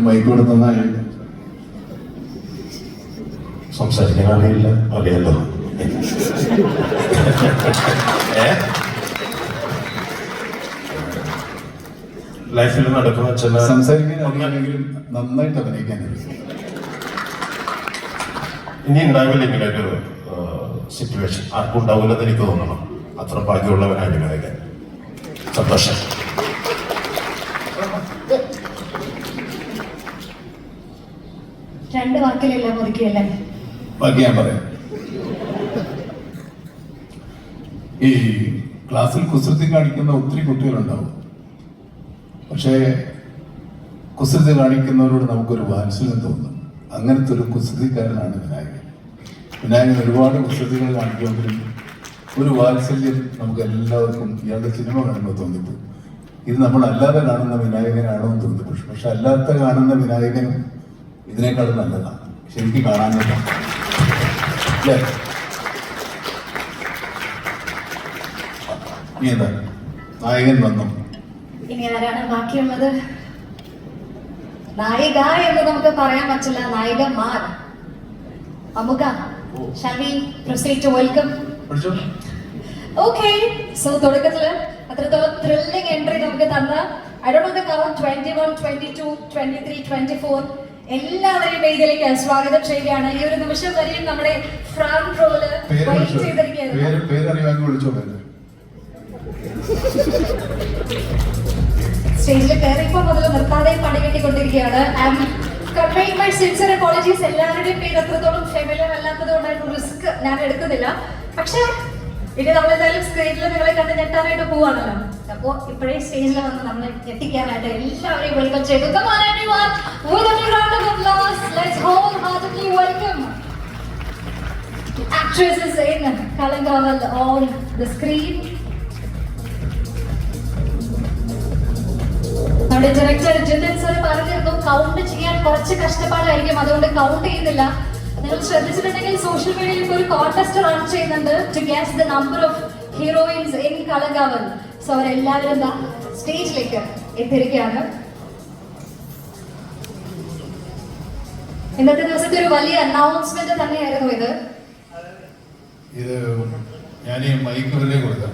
ഒരു മൈക്ക് കൂടെ തന്നാൽ സംസാരിക്കാൻ അറിയില്ല അറിയാലോ? ലൈഫിൽ നടക്കുന്ന ചില സംസാരിക്കാൻ അറിയാമെങ്കിലും നന്നായിട്ട് അഭിനയിക്കാൻ ഇനി ഉണ്ടാവില്ല ഇങ്ങനെ ഒരു സിറ്റുവേഷൻ ആർക്കും ഉണ്ടാവില്ലെന്ന് എനിക്ക് തോന്നണം. അത്ര ഭാഗ്യമുള്ളവനാണ് വിനായകൻ സന്തോഷം. രണ്ട് വാക്കിലെല്ലാം ഒതുക്കിയല്ലേ? ബാക്കി ഞാൻ പറയാം. ഈ ക്ലാസ്സിൽ കുസൃതി കാണിക്കുന്ന ഒത്തിരി കുട്ടികളുണ്ടാവും. പക്ഷേ കുസൃതി കാണിക്കുന്നവരോട് നമുക്കൊരു വാത്സല്യം തോന്നും. അങ്ങനത്തെ ഒരു കുസൃതിക്കാരനാണ് വിനായകൻ. വിനായകൻ ഒരുപാട് കുസൃതികൾ കാണിക്കുമെങ്കിലും ഒരു വാത്സല്യം നമുക്ക് എല്ലാവർക്കും ഇയാളുടെ സിനിമ കാണുമ്പോൾ തോന്നിപ്പോ ഇത് നമ്മൾ അല്ലാതെ കാണുന്ന വിനായകനാണോ എന്ന് തോന്നിപ്പോ പക്ഷെ അല്ലാത്ത കാണുന്ന വിനായകനും ഇതിനേക്കാളും നല്ലതാണ്. ശരിക്കും പറ്റും അല്ലേ? നീ എന്താ? നായകൻ വന്നു. ഇനി ആരാണ് ബാക്കിയുള്ളത്? നായിക എന്ന് നമുക്ക് പറയാൻ പറ്റില്ല. നായികമാർ. അമുക we proceed to welcome okay so തുടക്കത്തിൽ അത്രത്തോളം ത്രില്ലിംഗ് എൻട്രി നമുക്ക് തന്ന. I don't one twenty two twenty three twenty four എല്ലാവരെയും വേദിയിലേക്ക് സ്വാഗതം ചെയ്യുകയാണ്. ഈ ഒരു നിമിഷം വരെയും നമ്മുടെ ഫ്രണ്ട് റോൾ വെയിറ്റ് പേര് സ്റ്റേജിൽ കയറിയപ്പോൾ മുതൽ നിർത്താതെ പണി കെട്ടിക്കൊണ്ടിരിക്കുകയാണ് കൺവെയിങ് മൈ സിൻസിയർ അപ്പോളജീസ് എല്ലാവരുടെയും പേര് അത്രത്തോളം ഫെമിലർ അല്ലാത്തത് കൊണ്ടായിരുന്നു റിസ്ക് ഞാൻ എടുക്കുന്നില്ല. പക്ഷേ ഇനി നമ്മൾ എന്തായാലും സ്ക്രീനിൽ നിങ്ങളെ കണ്ട് ഞെട്ടാനായിട്ട് പോവാണല്ലോ. അപ്പോ ഇപ്പോഴേ സ്റ്റേജിൽ വന്ന് നമ്മൾ ഞെട്ടിക്കാനായിട്ട് എല്ലാവരെയും വെൽക്കം ചെയ്തു actresses in Kalangaval on the screen. നമ്മുടെ ഡയറക്ടർ ജിതിൻ സർ പറഞ്ഞിരുന്നു കൗണ്ട് ചെയ്യാൻ കുറച്ച് കഷ്ടപ്പാടായിരിക്കും. അതുകൊണ്ട് കൗണ്ട് ചെയ്യുന്നില്ല. നിങ്ങൾ ശ്രദ്ധിച്ചിട്ടുണ്ടെങ്കിൽ സോഷ്യൽ മീഡിയയിൽ ഇപ്പോൾ ഒരു കോൺടെസ്റ്റ് റൺ ചെയ്യുന്നുണ്ട് to guess the number of heroines in Kalankaval so അവരെല്ലാവരും എന്താ സ്റ്റേജിലേക്ക് എത്തിയിരിക്കുകയാണ്. ഇന്നത്തെ ദിവസത്തെ ഒരു വലിയ അനൗൺസ്മെന്റ് തന്നെയായിരുന്നു ഇത്. ഇത് ഞാൻ ഈ മൈക്ക് വെറുതെ കൊടുക്കാം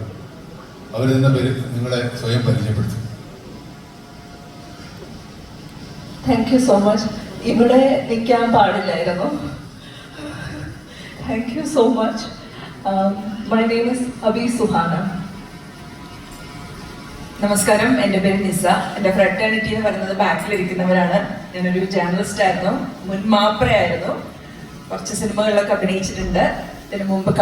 അവരിതിന്റെ പേര് നിങ്ങളെ സ്വയം പരിചയപ്പെടുത്തും. താങ്ക് യു സോ മച്ച് ഇവിടെ നിൽക്കാൻ പാടില്ലായിരുന്നു. Thank so much. Um, my name is Abi Suhana. നമസ്കാരം. എന്റെ പേര് നിസ. എന്റെ ഫ്രട്ടേണിറ്റി എന്ന് പറയുന്നത് ബാക്കിലിരിക്കുന്നവരാണ് ഞാനൊരു ജേർണലിസ്റ്റ് ആയിരുന്നു. മുൻ മാപ്രയായിരുന്നു കുറച്ച് സിനിമകളിലൊക്കെ അഭിനയിച്ചിട്ടുണ്ട്. ഇതിനു മുമ്പ്